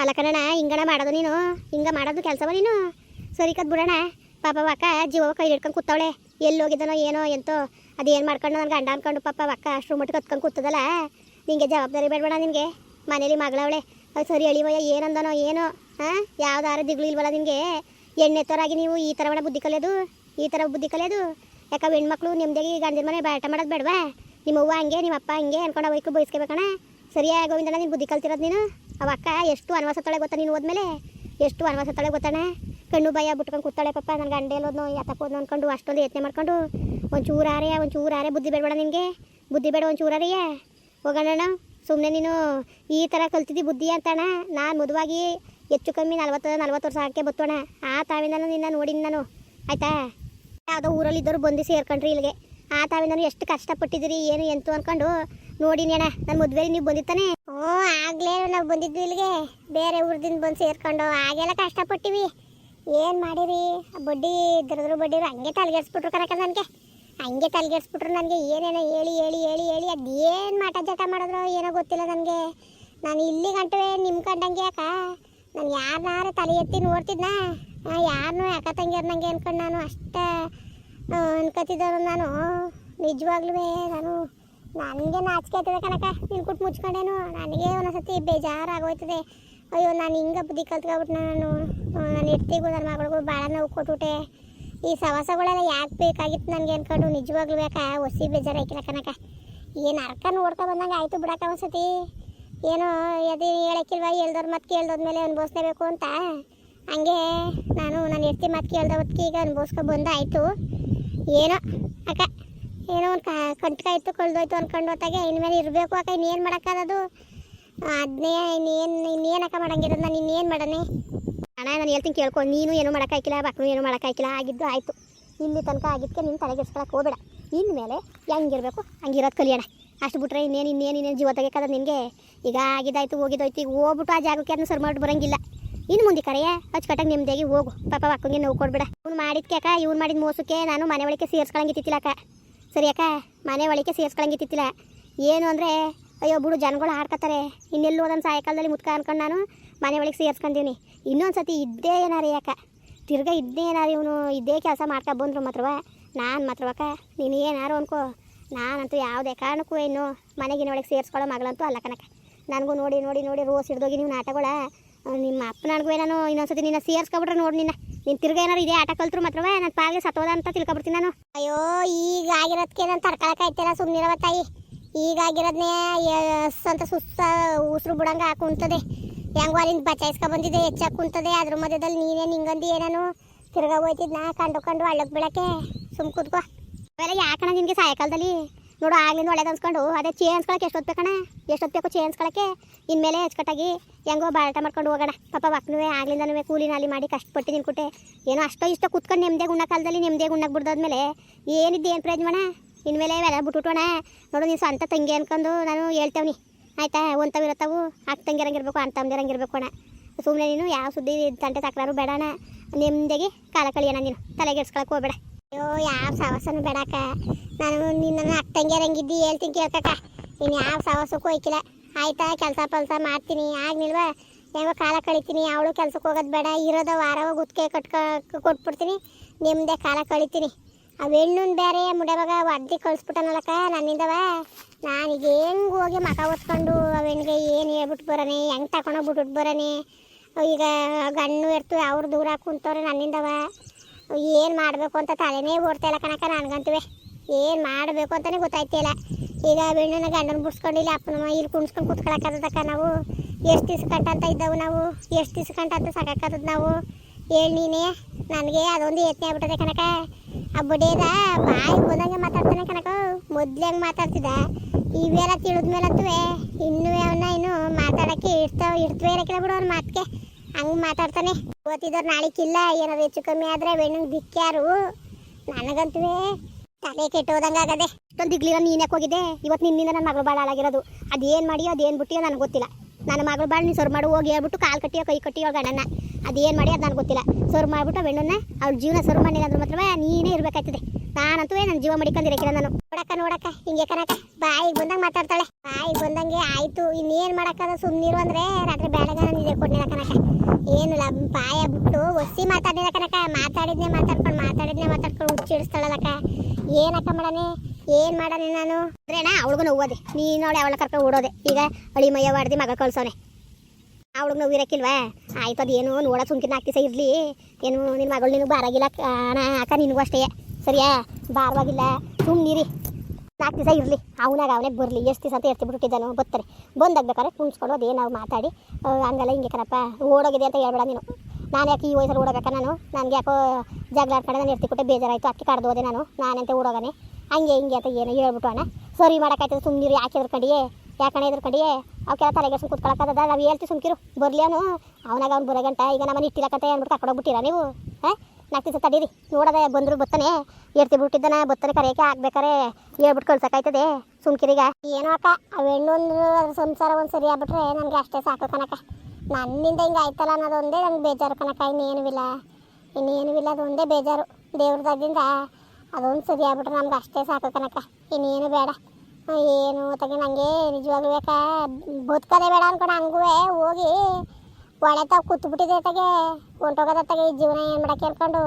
ಅಲ್ಲ ಕಣಣ್ಣ ಹಿಂಗಣ ಮಾಡೋದು ನೀನು? ಹಿಂಗ ಮಾಡೋದು ಕೆಲಸವ ನೀನು? ಸರಿ ಕದ್ ಬಿಡೋಣ. ಪಾಪ ಅಕ್ಕ ಜೀವ ಕೈ ಹಿಡ್ಕೊಂಡು ಕೂತವಳೆ. ಎಲ್ಲಿ ಹೋಗಿದ್ದಾನೋ ಏನೋ ಎಂತೋ. ಅದೇನು ಮಾಡ್ಕೊಂಡು ನನಗೆ ಗಂಡ ಅನ್ಕೊಂಡು ಪಾಪ ಅಕ್ಕ ಅಷ್ಟು ಮಟ್ಟಿಗೆ ಕತ್ಕೊಂಡು ಕೂತದಲ್ಲ? ನಿಂಗೆ ಜವಾಬ್ದಾರಿ ಬೇಡಬೇಡ ನಿನಗೆ. ಮನೇಲಿ ಮಗಳವಳೆ. ಅದು ಸರಿ ಅಳಿವಯ್ಯ ಏನಂದನೋ ಏನೋ. ಹಾಂ ಯಾವ್ದಾರ ದಿಗ್ಳು ಇಲ್ವಲ್ಲ ನಿನಗೆ? ತೋರಾಗಿ ನೀವು ಈ ಥರ ಮಾಡ ಬುದ್ಧಿ ಕಲಿಯೋದು. ಈ ಥರ ಬುದ್ಧಿ ಕಲಿಯೋದು. ಯಾಕೆ ಹೆಣ್ಮಕ್ಳು ನಿಮ್ದಾಗಿ ಗಂಡನ ಮನೆ ಬಾಟ ಮಾಡೋದು ಬೇಡವಾ? ನಿಮ್ಮ ಅವ್ವ ಹಂಗೆ, ನಿಮ್ಮ ಅಪ್ಪ ಹಂಗೆ ಅನ್ಕೊಂಡು ಅವೈಕು ಬಯಸ್ಕೋಬೇಕಣ ಸರಿಯಾಗಿ ಗೋವಿಂದಣ್ಣ, ನೀನು ಬುದ್ಧಿ ಕಲ್ತಿರೋದು ನೀನು? ಅವ ಅಕ್ಕ, ಎಷ್ಟು ಅನ್ವಾಸ ತೊಳೆ ಗೊತ್ತಾ ನೀನು ಹೋದ್ಮೇಲೆ? ಎಷ್ಟು ಅನ್ವಾಸ ತೊಳೆ ಗೊತ್ತಾನೆ ಕಣ್ಣು ಭಯ ಬಿಟ್ಕೊಂಡು ಕೂತಾಳೆ ಪಪ್ಪ ನನ್ನ ಗಂಡ ಎಲ್ಲೋದ್ನೋ ಯಾತಕ್ಕೆ ಅಂದ್ಕೊಂಡು ಅಷ್ಟೊಂದು ಯತ್ನೆ ಮಾಡ್ಕೊಂಡು ಒಂದು ಚೂರಾರೆ ಒಂದು ಚೂರಾರೆ ಬುದ್ಧಿ ಬೇಡಬೇಡ ನಿನಗೆ, ಬುದ್ಧಿ ಬೇಡ ಒಂದು ಚೂರಾರೆಯೇ ಹೋಗೋಣ ಸುಮ್ಮನೆ ನೀನು ಈ ಥರ ಕಲ್ತಿದ್ದಿ ಬುದ್ಧಿ ಅಂತಣ್ಣ. ನಾನು ಮದುವಾಗಿ ಹೆಚ್ಚು ಕಮ್ಮಿ ನಲ್ವತ್ತು ನಲ್ವತ್ತು ವರ್ಷ ಹಾಕಿ ಬತ್ತೋಣ ಆ ತಾವಿಂದ ನಿನ್ನ ನೋಡಿನಿ ನಾನು. ಆಯ್ತಾ? ಯಾವುದೋ ಊರಲ್ಲಿ ಇದ್ದವರು ಬಂದು ಸೇರ್ಕೊಂಡ್ರಿ ಇಲ್ಲಿಗೆ. ಆ ತಾವಿಂದ ಎಷ್ಟು ಕಷ್ಟಪಟ್ಟಿದ್ದೀರಿ, ಏನು ಎಂತು ಅನ್ಕೊಂಡು ನೋಡಿನಿ ಅಣ್ಣ ನನ್ನ ಮದುವೆಲಿ ನೀವು ಬಂದಿತ್ತಾನೆ ಓ, ಆಗ್ಲೇ ನಾವು ಬಂದಿದ್ವಿ ಇಲ್ಲಿಗೆ. ಬೇರೆ ಊರದಿಂದ ಬಂದು ಸೇರ್ಕೊಂಡು ಆಗೆಲ್ಲ ಕಷ್ಟಪಟ್ಟಿವಿ. ಏನು ಮಾಡಿರಿ? ಬಡ್ಡಿ ಇದ್ರದ್ರು ಬಡ್ಡಿ ಹಂಗೆ ತಲೆಗೆಡ್ಸ್ಬಿಟ್ರು ಕರಕ ನನಗೆ. ಹಂಗೆ ತಲೆಗೆಡ್ಸ್ಬಿಟ್ರು ನನಗೆ. ಏನೇನೋ ಹೇಳಿ ಹೇಳಿ ಹೇಳಿ ಹೇಳಿ, ಅದೇನು ಮಾಟ ಜಟ ಮಾಡಿದ್ರು ಏನೋ ಗೊತ್ತಿಲ್ಲ ನನಗೆ. ನಾನು ಇಲ್ಲಿ ಗಂಟೆ ನಿಮ್ಮ ಕಂಡಂಗೆ ಯಾಕ? ನಾನು ಯಾರನ್ನಾರು ತಲೆ ಎತ್ತಿ ನೋಡ್ತಿದ್ನ? ಯಾರನ್ನೂ ಯಾಕ ತಂಗಿಯರ್ ನಂಗೆ ಅನ್ಕೊಂಡು ನಾನು ಅಷ್ಟ ಅನ್ಕೋತಿದ್ದವ್ರು ನಾನು. ನಿಜವಾಗ್ಲೂ ನಾನು ನನಗೆ ನಾಚಿಕೆ ಆಯ್ತದೆ ಕನಕ ನಿನ್ಕುಟ್ ಮುಚ್ಕೊಂಡೇನು. ನನಗೆ ಒಂದೊಂದ್ಸತಿ ಬೇಜಾರಾಗೋಯ್ತದೆ. ಅಯ್ಯೋ, ನಾನು ಹಿಂಗೆ ಬುದ್ಧಿ ಕಲ್ತ್ಕೊಬಿಟ್ಟು ನಾನು. ನಾನು ಇರ್ತಿಗೂ ನನ್ನ ಮಗಳಿಗೂ ಭಾಳ ನೋವು ಕೊಟ್ಬಿಟ್ಟೆ. ಈ ಸವಾಸಗಳೆಲ್ಲ ಯಾಕೆ ಬೇಕಾಗಿತ್ತು ನನಗೆ ಅನ್ಕೊಂಡು ನಿಜವಾಗ್ಲೂ ಯಾಕ ಒಸಿ ಬೇಜಾರಾಯ್ಕಿಲ್ಲ ಕನಕ ಏನು ಅರ್ಕ ನೋಡ್ಕೊ ಬಂದಂಗೆ ಆಯಿತು ಬಿಡಕ್ಕ ಒಂದ್ಸತಿ. ಏನೋ ಅದು ಹೇಳಕ್ಕಿಲ್ವ? ಹೇಳ್ದವ್ರ ಮತ್ತೆ ಕೇಳ್ದೋದ್ಮೇಲೆ ಅನುಭವಿಸ್ಲೇಬೇಕು ಅಂತ. ಹಂಗೆ ನಾನು ನನ್ನ ಇರ್ತಿ ಮತ್ತೆ ಕೇಳ್ದ ಹೊತ್ತಿಗೆ ಈಗ ಅನುಭವಿಸ್ಕೊ ಬಂದಾಯಿತು. ಏನೋ, ಅಕ್ಕ. ಏನೋ ಒಂದು ಕಂಟ್ಕ ಇತ್ತು, ಕಳ್ದೋಯ್ತು ಅನ್ಕೊಂಡು ಹೊತ್ತಾಗೆ, ಇನ್ಮೇಲೆ ಇರಬೇಕು ಅಕ್ಕ ಇನ್ನೇನು ಮಾಡೋಕ್ಕಾಗದು ಅದನ್ನೇ ಇನ್ನೇನು ಇನ್ನೇನಕ್ಕ ಮಾಡಂಗಿರೋದು ನಾನು ಇನ್ನೇನು ಮಾಡೋಣ? ಅಣ್ಣ, ನಾನು ಹೇಳ್ತೀನಿ ಕೇಳ್ಕೊ, ನೀನು ಏನೂ ಮಾಡೋಕ್ಕಾಗಿಲ್ಲ ಬಕ್ಕನು ಏನೂ ಮಾಡೋಕ್ಕಾಗಿಲ್ಲ ಆಗಿದ್ದು ಆಯಿತು. ಇಲ್ಲಿ ತನಕ ಆಗಿದ್ದಕ್ಕೆ ನೀನು ತಲೆಗೆಡ್ಸ್ಕೊಳಕ್ಕೆ ಹೋಗಬೇಡ. ಇನ್ಮೇಲೆ ಹೆಂಗಿರಬೇಕು, ಹಂಗಿರೋದು ಕಲಿಯೋಣ ಅಷ್ಟು ಬಿಟ್ರೆ ಇನ್ನೇನು ಇನ್ನೇನು ಇನ್ನೇನು ಜೀವ ತೆಗಿಯೋಕ್ಕದ ನಿನಗೆ? ಈಗ ಆಗಿದ್ದಾಯ್ತು, ಹೋಗಿದ್ದೋಯ್ತು, ಈಗ ಹೋಗ್ಬಿಟ್ಟು ಆ ಜಾಗಕ್ಕೆ ಅದನ್ನ ಸರಿ ಮಾಡಿ ಬರೋಂಗಿಲ್ಲ. ಇನ್ನು ಮುಂದೆ ಕರೆಯ ಅಚ್ಚುಕಟ್ಟಾಗಿ ನೆಮ್ಮದಿಯಾಗಿ ಹೋಗು. ಪಾಪ ಅಕ್ಕಂಗೆ ನೋವು ಕೊಡ್ಬೇಡ. ಇವ್ನು ಮಾಡಿದ್ಕೆ ಅಕ್ಕ, ಇವ್ನು ಮಾಡಿದ ಮೋಸಕ್ಕೆ ನಾನು ಮನೆ ಒಳಗೆ ಸೇರಿಸ್ಕೊಳಂಗಿತ್ತಿಲ್ಲ ಅಕ್ಕ. ಸರಿ ಅಕ್ಕ ಮನೆ ಒಳಗೆ ಸೇರ್ಸ್ಕೊಳಂಗಿತ್ತಿಲ್ಲ ಏನು ಅಂದರೆ, ಅಯ್ಯೋ, ಬಿಡು ಜನಗಳು ಆಡ್ಕೊತಾರೆ ಇನ್ನೆಲ್ಲೂ ಒಂದೊಂದು ಸಾಯಂಕಾಲದಲ್ಲಿ ಮುತ್ಕ ಅನ್ಕೊಂಡು ನಾನು ಮನೆ ಒಳಗೆ ಸೇರ್ಸ್ಕೊಂತೀನಿ ಇನ್ನೊಂದು ಸತಿ ಇದ್ದೇ ಏನಾರೇ ಅಕ್ಕ? ತಿರ್ಗಾ ಇದ್ದೇ ಏನಾರು ಇವನು? ಇದ್ದೇ ಕೆಲಸ ಮಾಡ್ಕೊ ಬಂದ್ರು ಮಾತ್ರವ? ನಾನು ಮಾತ್ರವಕ್ಕ? ನೀನು ಏನಾರು ಅನ್ಕೋ. ನಾನಂತೂ ಯಾವುದೇ ಕಾರಣಕ್ಕೂ ಏನು ಮನೆಗಿನ ಒಳಗೆ ಸೇರಿಸ್ಕೊಳ್ಳೋ ಮಗಳಂತೂ ಅಲ್ಲ ಕನಕ ನನಗೂ ನೋಡಿ ನೋಡಿ ನೋಡಿ ರೋಸ್ ಹಿಡ್ದೋಗಿ ನೀವು ನಾಟಗಳ ನಿಮ್ಮ ಅಪ್ಪ ನನಗೂ ನಾನು ಇನ್ನೊಂದ್ಸತಿ ನಿನ್ನ ಸೇರಿಸ್ಕೊಬಿಟ್ರೆ ನೋಡಿ ನಿನ್ನ. ನೀನು ತಿರ್ಗ ಏನಾರು ಇದೇ ಆಟ ಕಲ್ತ್ರು ಮಾತ್ರ ನನ್ನ ಪಾಗೆ ಸತ್ತೋದ ಅಂತ ತಿಳ್ಕೊಬಿಡ್ತೀನಿ ನಾನು. ಅಯ್ಯೋ ಈಗ ಆಗಿರೋದಕ್ಕೆ ನಾನು ತಡ್ಕೊಳಕ್ಕಾಯ್ತಿಲ್ಲ ಸುಮ್ಮನಿರವ ತಾಯಿ. ಈಗಾಗಿರೋದನ್ನೇ ಅಂತ ಸುಸ್ತ ಉಸಿರು ಬಿಡಂಗೆ ಕುಂತದೆ. ಹೆಂಗೋ ಅಲ್ಲಿಂದ ಬಚಾಯಿಸ್ಕೊ ಬಂದಿದೆ ಹೆಚ್ಚಾಗಿ ಕುಂತದೆ. ಅದ್ರ ಮಧ್ಯದಲ್ಲಿ ನೀನೇ ನಿಂಗಂದು ಏನಾನು? ತಿರ್ಗಾ ಹೋಯ್ತಿದ್ನ ಕಂಡು ಕಂಡು ಹಳ್ಳಕ್ಕೆ ಬೀಳಕ್ಕೆ. ಸುಮ್ ಕುತ್ಕೋ. ಅವೆಲ್ಲ ಯಾಕಣ ನಿನಗೆ ಸಾಯಂಕಾಲದಲ್ಲಿ? ನೋಡು ಆಗ್ಲಿಂದ ಒಳ್ಳೇದು ಅನ್ಸ್ಕೊಂಡು. ಅದೇ ಚೇ ಅನ್ಸ್ಕೊಳಕ್ಕೆ ಎಷ್ಟೊತ್ತು ಬೇಕಣ್ಣ? ಎಷ್ಟೊತ್ತು ಬೇಕು ಚೇ ಅನ್ಸ್ಕೊಳಕ್ಕೆ ಇನ್ಮೇಲೆ ಅಚ್ಚುಕಟ್ಟಾಗಿ ಹೆಂಗೋ ಬಾಳಟ ಮಾಡ್ಕೊಂಡು ಹೋಗೋಣ. ಪಾಪ ಮಕ್ಕಳು ಆಗ್ಲಿಂದನೂ ಕೂಲಿ ನಾಲಿ ಮಾಡಿ ಕಷ್ಟಪಟ್ಟು ನಿನ್ಕುಟ್ಟೆ ಏನೋ ಅಷ್ಟೋ ಇಷ್ಟೋ ಕುತ್ಕೊಂಡು ನೆಮ್ಮದಿ ಗುಣ್ಣ ಕಾಲದಲ್ಲಿ ನೆಮ್ಮದಿ ಗುಣ್ಣಕ್ಕೆ ಬಿಡ್ದಾದ್ಮೇಲೆ ಏನಿದ್ದು ಏನು ಪ್ರಯೋಜನ ಇನ್ಮೇಲೆ ಇವೆಲ್ಲ ಬಿಟ್ಬಿಟ್ಟೋಣ ನೋಡು ನೀನು ಸ್ವಂತ ತಂಗಿ ಅನ್ಕೊಂಡು ನಾನು ಹೇಳ್ತೇವ್ನಿ. ಆಯ್ತಾ ಒಂತವ್ ಇರತ್ತವು. ಅಕ್ಕ ತಂಗಿರಂಗಿರ್ಬೇಕು ಅಣ್ಣ ತಮ್ಮದಿರಂಗಿರ್ಬೇಕು ಅಣ್ಣ. ಸುಮ್ಮನೆ ನೀನು ಯಾವ ಸುದ್ದಿ ತಂಟೆ ತಕರಾರು ಬೇಡಣ ನೆಮ್ಮದಿಗೆ ಕಾಲ ಕಳಿಯೋಣ ನೀನು. ತಲೆಗೆಡ್ಸ್ಕೊಳಕ್ಕೆ ಹೋಗ್ಬೇಡ. ಅಯ್ಯೋ, ಯಾವ ಸಾಹಸನೂ ಬೇಡಕ್ಕ ನಾನು ನಿನ್ನ ಅಕ್ಕ ತಂಗಿಯರಂಗಿದ್ದು ಹೇಳ್ತೀನಿ ಕೇಳ್ಕಕ್ಕ ಇನ್ನು ಯಾವ ಸಾಹಸಕ್ಕೂ ಹೋಯ್ಕಿಲ್ಲ. ಆಯ್ತಾ, ಕೆಲಸ ಪಲ್ಸ ಮಾಡ್ತೀನಿ. ಆಗ್ನಿಲ್ವಾ ಹೆಂಗೋ ಕಾಲ ಕಳಿತೀನಿ. ಅವಳು ಕೆಲ್ಸಕ್ಕೆ ಹೋಗೋದು ಬೇಡ. ಇರೋದ ವಾರವ ಗುತ್ತಿಗೆ ಕಟ್ಕ, ಕೊಟ್ಬಿಡ್ತೀನಿ. ನಿಮ್ಮದೇ ಕಾಲ ಕಳಿತೀನಿ. ಆ ಹೆಣ್ಣುನ್ ಬೇರೆ ಮುಡವಾಗ ಒದ್ದಿ ಕಳಿಸ್ಬಿಟ್ಟನಲ್ಲಕ್ಕ, ನನ್ನಿಂದವ. ನಾನೀಗ ಹೆಂಗೆ ಹೋಗಿ ಮಕ ಒತ್ಕೊಂಡು ಅವೆಣ್ಣಿಗೆ ಏನು ಹೇಳ್ಬಿಟ್ಟು ಬರೋನೆ, ಹೆಂಗೆ ತಗೊಂಡೋಗಿ ಬಿಟ್ಬಿಟ್ಟು ಬರೋನೆ. ಈಗ ಗಣ್ಣು ಇರ್ತು ಅವ್ರು ದೂರ ಕುಂತವ್ರೆ ನನ್ನಿಂದವ. ಏನು ಮಾಡಬೇಕು ಅಂತ ತಲೆನೇ ಓಡ್ತಾ ಇಲ್ಲ ಕಣಕ ನನಗಂತುವೆ. ಏನು ಮಾಡಬೇಕು ಅಂತಲೇ ಗೊತ್ತಾಯ್ತಿಲ್ಲ. ಈಗ ಬೆಣ್ಣನ ಗಂಡನ ಬಿಡ್ಸ್ಕೊಂಡಿಲ್ಲ ಅಪ್ಪನ ಇಲ್ಲಿ ಕುಣಿಸ್ಕೊಂಡು ಕುತ್ಕೊಳಕ್ಕದ ನಾವು. ಎಷ್ಟು ದಿವ್ಸ ಕಂಟ ಅಂತ ಇದ್ದವು ನಾವು. ಎಷ್ಟು ದಿವ್ಸ ಕಂಟ ಅಂತ ಸಾಕಾಕತ್ತದ ನಾವು. ಹೇಳಿ ನೀನೇ, ನನಗೆ ಅದೊಂದು ಯತ್ನ ಆಗ್ಬಿಟ್ಟದೆ ಕನಕ ಆ ಬುಡೇದ ಬಾಯಿ ಬಂದಂಗೆ ಮಾತಾಡ್ತಾನೆ ಕನಕ ಮೊದ್ಲು ಹೆಂಗೆ ಮಾತಾಡ್ತಿದ್ದ? ಇವೆಲ್ಲ ತಿಳಿದ್ಮೇಲತ್ತುವೆ ಇನ್ನೂ ಅವನ್ನ ಇನ್ನು ಮಾತಾಡಕ್ಕೆ ಇಡ್ತಾವ ಇಡ್ತವೆ ಇರಕ್ಕಿಲ್ಲ ಬಿಡು ಅವ್ನ ಮಾತಿಗೆ. ಹಂಗೆ ಮಾತಾಡ್ತಾನೆ. ಓದಿದವ್ರು ನಾಳಿಕ್ಕಿಲ್ಲ ಏನಾದ್ರು ಹೆಚ್ಚು ಕಮ್ಮಿ ಆದರೆ ಬೆಣ್ಣಂಗೆ ದಿಕ್ಕ್ಯಾರು ನನಗಂತೂ ತಲೆ ಕೆಟ್ಟೋದಂಗೆ ಆಗದೆ. ಇಷ್ಟೊಂದು ದಿಗ್ಲಿರ ನೀನ್ ಯಾಕೆ ಹೋಗಿದ್ದೆ? ಇವತ್ತು ನಿನ್ನಿಂದ ನನ್ನ ಮಗಳು ಬಾಳ ಹಾಳಾಗಿರೋದು. ಅದೇನು ಮಾಡಿಯೋ ಅದೇನ್ ಬಿಟ್ಟಿಯೋ ನನಗೆ ಗೊತ್ತಿಲ್ಲ. ನನ್ನ ಮಗಳು ಬಾಳ ನೀನು ಸರ್ ಮಾಡು ಹೋಗಿ ಹೇಳ್ಬಿಟ್ಟು ಕಾಲು ಕಟ್ಟಿಯೋ ಕೈ ಕಟ್ಟಿಯೋ ಗಂಡನ್ನ. ಅದೇನು ಮಾಡಿ ಅದು ನನಗೆ ಗೊತ್ತಿಲ್ಲ. ಸರ್ ಮಾಡ್ಬಿಟ್ಟು ಬೆಣ್ಣನ್ನ ಅವ್ರ ಜೀವನ ಸರ್ ಮಾಡಿಲ್ಲ ಅಂದ್ರೆ ಮಾತ್ರ ನೀನೇ ಇರ್ಬೇಕಾಯ್ತದೆ. ನಾನಂತೂ ನನ್ನ ಜೀವ ಮಡಿಕೊಂಡಿರಕಿಲ್ಲ ನಾನು. ನೋಡಕ್ಕ ನೋಡಕ್ಕ ಹಿಂಗೆ ಕನಕ ಬಾಯಿಗೆ ಬಂದಂಗೆ ಮಾತಾಡ್ತಾಳೆ. ಬಾಯಿಗೆ ಬಂದಂಗೆ ಆಯ್ತು. ಇನ್ನೇನು ಮಾಡಕ್ಕದ ಸುಮ್ಮನಿರು ಅಂದ್ರೆ ರಾತ್ರಿ ಬೆಳಗ್ಗೆ ನಾನು ಇದೆ ಕೊಟ್ಟಿಲ್ಲ ಕನಕ ಬಾಯ ಬಿಟ್ಟು ಒಸಿ ಮಾತಾಡಿದ ಕನಕ ಮಾತಾಡಿದ್ನೆ ಮಾತಾಡ್ಕೊಂಡು ಮಾತಾಡಿದ್ನೆ ಮಾತಾಡ್ಕೊಂಡು ಹುಚ್ಚಿಡಿಸ್ತಾಳಲ್ಲಕ್ಕ ಏನಕ್ಕ ಮಾಡನೆ ಏನ್ ಮಾಡನೆ ನಾನು? ಅಂದ್ರೇನ ಅವಳಿಗೂ ನೋವದೆ ನೀನು ನೋಡಿ ಅವಳ ಕರ್ಕೊಂಡು ಓಡೋದೆ. ಈಗ ಅಳಿ ಮಯ್ಯ ಮಾಡ್ದಿ ಮಗ ಕಳ್ಸೋನೆ. ಅವಳಿಗೆ ನೋವು ಇರಕ್ಕಿಲ್ವಾ ಆಯ್ತು, ಅದೇನು ನೋಡ ಸುಮ್ಕಿನ ಹಾಕ್ತಿ ಸಹ ಇರ್ಲಿ. ಏನು, ನಿನ್ ಮಗಳು ನಿನಗೆ ಬಾರಾಗಿಲ್ಲ ಅಣ್ಣ, ಅಕ್ಕ ನಿನಗೂ ಅಷ್ಟೇ. ಸರಿಯಾ? ಬಾರವಾಗಿಲ್ಲ. ಸುಮ್ನಿರಿ ನಾಲ್ಕು ದಿವಸ ಇರ್ಲಿ. ಅವನಾಗ ಅವನೇ ಬರ್ಲಿ. ಎಷ್ಟು ದಿವಸ ಅಂತ ಎತ್ತಿ ಬಿಟ್ಟಿದ್ದಾನು ಬರ್ತಾರೆ ಬಂದಾಗ ಬೇಕಾದ್ರೆ ಕುಣಿಸ್ಕೊಂಡು ಅದೇ ನಾವು ಮಾತಾಡಿ. ಹಂಗಲ್ಲ ಹಿಂಗೆ ಕಣಪ್ಪ. ಓಡೋಗಿದೆ ಅಂತ ಹೇಳ್ಬೇಡ ನೀನು. ನಾನು ಯಾಕೆ ಈ ವಯಸ್ಸಲ್ಲಿ ಓಡೋಬೇಕ ನಾನು? ನನಗೆ ಯಾಕೋ ಜಗಳ ಆಡ್ಕೊಂಡು, ನಾನು ಎತ್ತಿ ಕೊಟ್ಟೆ ಬೇಜಾರಾಯಿತು, ಅಕ್ಕಿ ಕಡ್ದು ಹೋದೆ ನಾನು. ನಾನಂತೆ ಓಡೋಗಾನೆ? ಹಂಗೆ ಹಿಂಗೆ ಅಂತ ಏನೋ ಹೇಳ್ಬಿಟ್ಟು ಅಣ್ಣ. ಸರಿ ಮಾಡೋಕ್ಕಾಯ್ತದೆ ಸುಮ್ಮನಿರು ಯಾಕೆ ಎದ್ಕೊಂಡಿಯೇ ಯಾಕಣ್ಣ ಎದ್ಕೊಂಡಿಯೇ ಅವಕ್ಕೆಲ್ಲ ತಲೆಗೆ ಸುಮ್ ಕುತ್ಕೊಳಕ್ಕದ ನಾವು ಹೇಳ್ತೀವಿ ಸುಮ್ಕಿರು. ಬರಲಿ ಅವನು. ಅವನಾಗ ಅವ್ನು ಬರೋಗಂಟ ಈಗ ನಮ್ಮನ್ನ ಇಟ್ಟಿಲ್ಲಕಂತ ಅಂದ್ಬಿಟ್ಟು ಕರ್ಕೊಂಡೋಗ್ಬಿಟ್ಟಿರ ನೀವು? ಹಾಂ? ನಾಲ್ಕು ದಿವಸ ತಡೀರಿ. ನೋಡದೆ ಬಂದರು ಬತ್ತಾನೆ ಎರ್ತಿ ಬಿಟ್ಟಿದ್ದಾನೆ ಬತ್ತಾನೆ ಕರೆಯೋಕೆ ಆಗ್ಬೇಕಾರೆ ಹೇಳ್ಬಿಟ್ಟು ಕಳ್ಸೋಕ್ಕಾಯ್ತದೆ. ಸುಮ್ಕಿರಿಗ. ಏನೋ ಅಕ್ಕ ಆ ಹೆಣ್ಣೊಂದು ಸಂಸಾರ ಒಂದು ಸರಿ ಆಗ್ಬಿಟ್ರೆ ನನಗೆ ಅಷ್ಟೇ ಸಾಕು ಕನಕ ನನ್ನಿಂದ ಹಿಂಗೆ ಆಯ್ತಲ್ಲ ಅನ್ನೋದೊಂದೇ ನಂಗೆ ಬೇಜಾರು ಕಣಕ್ಕ ಇನ್ನೇನುವಿಲ್ಲ ಇನ್ನೇನುವಿಲ್ಲ ಅದೊಂದೇ ಬೇಜಾರು. ದೇವ್ರದಾಗಿಂದ ಅದೊಂದು ಸರಿ ಆಗ್ಬಿಟ್ರೆ ನಮ್ಗೆ ಅಷ್ಟೇ ಸಾಕು ಕನಕ ಇನ್ನೇನು ಬೇಡ. ಏನು ತಗಿ ನನಗೆ ನಿಜವಾಗ್ಲೂ ಯಾಕ ಬದುಕೋದೇ ಬೇಡ ಅನ್ಕೊಂಡು ಹಂಗೂ ಹೋಗಿ ಒಳೆ ತಾವು ಕೂತ್ಬಿಟ್ಟಿದೆ ತಗೆ. ಹೊಂಟೋಗೋದ ತಗೆ ಈ ಜೀವನ ಏನು ಮಾಡೋಕೆ ಹೇಳ್ಕೊಂಡು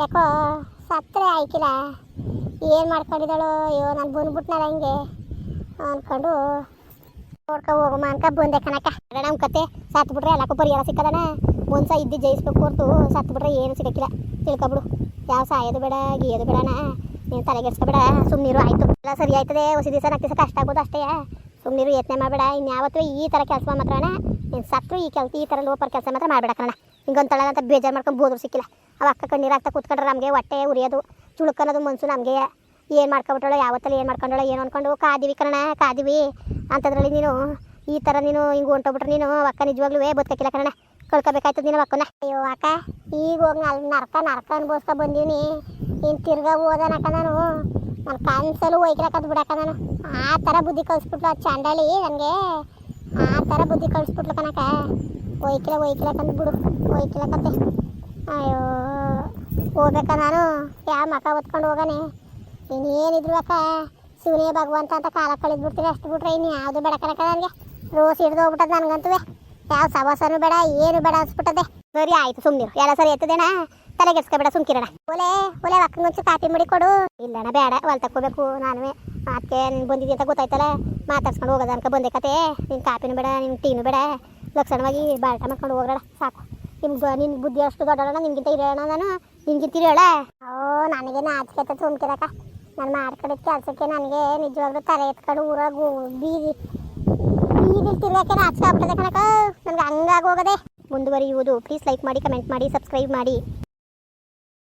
ಯಾಕೋ ಸತ್ತರೆ ಆಯ್ಕಿಲ್ಲ ಏನು ಮಾಡ್ಕೊಂಡಿದ್ದಾಳು, ಅಯ್ಯೋ, ನಾನು ಬಂದ್ಬಿಟ್ನಲ್ಲ ಹಿಂಗೆ ಅಂದ್ಕೊಂಡು ನೋಡ್ಕೊ ಹೋಗಮ್ಮ ಅನ್ಕ ಬಂದೆ ಕನಕ ನಮ್ಮ ಕತೆ ಸತ್ತು ಬಿಟ್ರೆ ಎಲ್ಲಕ್ಕೂ ಪರಿಹಾರ ಸಿಕ್ಕದಣ ಒಂದ್ಸ ಇದ್ದು ಜಯಿಸ್ಬೇಕು ಹೊರ್ತು, ಸತ್ ಬಿಟ್ರೆ ಏನು ಸಿಗಕ್ಕಿಲ್ಲ. ತಿಳ್ಕೊಬಿಡು ಯಾವ ಸಾಯೋದು ಬೇಡ, ಗೀಯೋದು ಬೇಡಣ ನೀನು ತಲೆಗೆಡ್ಸ್ಕೊಬೇಡ. ಸುಮ್ಮನಿರು ಆಯ್ತು. ಎಲ್ಲ ಸರಿ ಆಯ್ತದೆ. ಹೊಸ ದಿವಸ ನಾಲ್ಕು ಕಷ್ಟ ಆಗ್ಬೋದು ಅಷ್ಟೇ. ಸುಮ್ಮನಿರು ಯತ್ನೆ ಮಾಡಬೇಡ. ಇನ್ಯಾವತ್ತೂ ಈ ಥರ ಕೆಲಸ ಮಾತ್ರ ನೀನು ಸತ್ತು ಈ ಕೆಲಸ, ಈ ಥರ ಲೋಪರ್ ಕೆಲಸ ಮಾತ್ರ ಮಾಡಬೇಡ ಕಣ ಹಿಂಗೊಂತಳ ಅಂತ ಬೇಜಾರು ಮಾಡ್ಕೊಂಡು ಬೋದ್ರು ಸಿಕ್ಕಿಲ್ಲ. ಅವ ಅಕ್ಕ ಕಣ್ಣೀರು ಆಗ್ತಾ ಕೂತ್ಕೊಂಡ್ರೆ ನಮಗೆ ಹೊಟ್ಟೆ ಉರಿಯೋದು ಚುಳುಕನ್ನೋದು ಮನ್ಸು ನಮಗೆ. ಏನು ಮಾಡ್ಕೊಬಿಟ್ಟಳು, ಯಾವತ್ತಲ್ಲಿ ಏನು ಮಾಡ್ಕೊಂಡಳು, ಏನು ಅನ್ಕೊಂಡು ಕಾದಿವಿ ಕಣ ಕಾದಿವಿ ಅಂಥದ್ರಲ್ಲಿ ನೀನು, ಈ ಥರ ನೀನು ಹಿಂಗೆ ಹೊಂಟೋಗ್ಬಿಟ್ರೆ ನೀನು, ಅಕ್ಕ ನಿಜವಾಗ್ಲೂ ಬದುಕಕ್ಕಿಲ್ಲ ಕಣ ಕಳ್ಕೊಬೇಕಾಯ್ತದ ನೀನು ಅಕ್ಕನ. ಅಯ್ಯೋ, ಅಕ್ಕ, ಈಗ ಹೋಗಿ ನಲ್ ನರ್ಕ ನರ್ಕ ಅನ್ಬೋಸ್ಕೊ ಬಂದೀನಿ. ಇನ್ನು ತಿರ್ಗಾ ಓದನಕ್ಕ ನಾನು. ನನ್ನ ಕನ್ಸಲು ಒಯ್ಕಿರಕ್ಕದು ಬಿಡಕ್ಕ ನಾನು. ಆ ಥರ ಬುದ್ಧಿ ಕಳಿಸ್ಬಿಟ್ಲು ಆ ಚಂಡಾಳಿ ನನಗೆ. ಆ ಥರ ಬುದ್ಧಿ ಕಳಿಸ್ಬಿಟ್ಲು ಕನಕ ಒಯ್ಕಿಲ್ಲ ಒಯ್ಕಿಲಕ್ಕಂತ ಬಿಡು ಒಯ್ಕಿಲಕ್ಕಂತೆ ಅಯ್ಯೋ, ಹೋಗ್ಬೇಕ ನಾನು. ಯಾವ ಮಕ ಹೊತ್ಕೊಂಡು ಹೋಗಾನೆ. ಇನ್ನೇನಿದ್ರು ಅಕ್ಕ ಶಿವನೇ ಭಗವಂತ ಅಂತ ಕಾಲ ಕಳೆದ್ಬಿಡ್ತೀನಿ ಅಷ್ಟು ಬಿಟ್ರೆ ಇನ್ನು ಯಾವುದು ಬೇಡ ಕನಕ ನನಗೆ. ರೋಸ್ ಹಿಡ್ದು ಹೋಗ್ಬಿಟ್ಟದ ನನಗಂತೂ ಯಾವ ಸವಾಸನೂ ಬೇಡ, ಏನು ಬೇಡ ಅನ್ಸ್ಬಿಟ್ಟದೆ ಸರಿ, ಆಯ್ತು ಸುಮ್ಮನಿರು ಎಲ್ಲ ಸರಿ ಎತ್ತದೇನಾ ತಲೆಗೆಡ್ಸ್ಕೊಬೇಡ ಸುಮ್ಕಿರಣ. ಒಲೆ ಒಲೆ ಮುಂಚೆ ಕಾಪಿ ಮಾಡಿ ಕೊಡು. ಇಲ್ಲಣ್ಣ, ಬೇಡ ಹೊಲ್ ತಕ್ಕೋಬೇಕು ನಾನು ಅದಕ್ಕೆ ಬಂದಿದ್ದೆ ಅಂತ ಗೊತ್ತಾಯ್ತಲ್ಲ? ಮಾತಾಡ್ಸ್ಕೊಂಡು ಹೋಗೋದ ಅನ್ಕ ಬಂದೆ ಕತೆ. ನಿನ್ನ ಕಾಪಿನೂ ಬೇಡ ನಿನ್ನ ಟೀನು ಬೇಡ. ಲಕ್ಷಣವಾಗಿ ಬಾಳ್ಟ ಮಾಡ್ಕೊಂಡು ಹೋಗೋಣ ಸಾಕು. ನಿಮ್ಗೆ ನಿನ್ ಬುದ್ಧಿ ಅಷ್ಟು ದೊಡ್ಡೋಣ ನಿನ್ಗಿಂತ ಇರೋಣ ನಾನು. ನಿನ್ಗಿಂತ ಇರೋಳ ಓ, ನನಗೆ ನಾಚಿಕೆ ತುಂಬ್ತಿರಕ್ಕ ನಾನು ಮಾಡ್ಕೊಂಡಿದ್ದ ಕೆಲಸಕ್ಕೆ ನನಗೆ ನಿಜವಾಗ್ಲೂ ತಲೆ ಎತ್ಕೊಂಡು ಊರಾಗ ಬೀದಿ ಬೀದಿ ತಿರ್ಗಕ್ಕೆ ನಾಚಿಕೆ ಕಣಕ ನನಗೆ ಹಂಗಾಗಿ ಹೋಗದೆ ಮುಂದುವರಿಯುವುದು. ಪ್ಲೀಸ್ ಲೈಕ್ ಮಾಡಿ ಕಮೆಂಟ್ ಮಾಡಿ ಸಬ್ಸ್ಕ್ರೈಬ್ ಮಾಡಿ.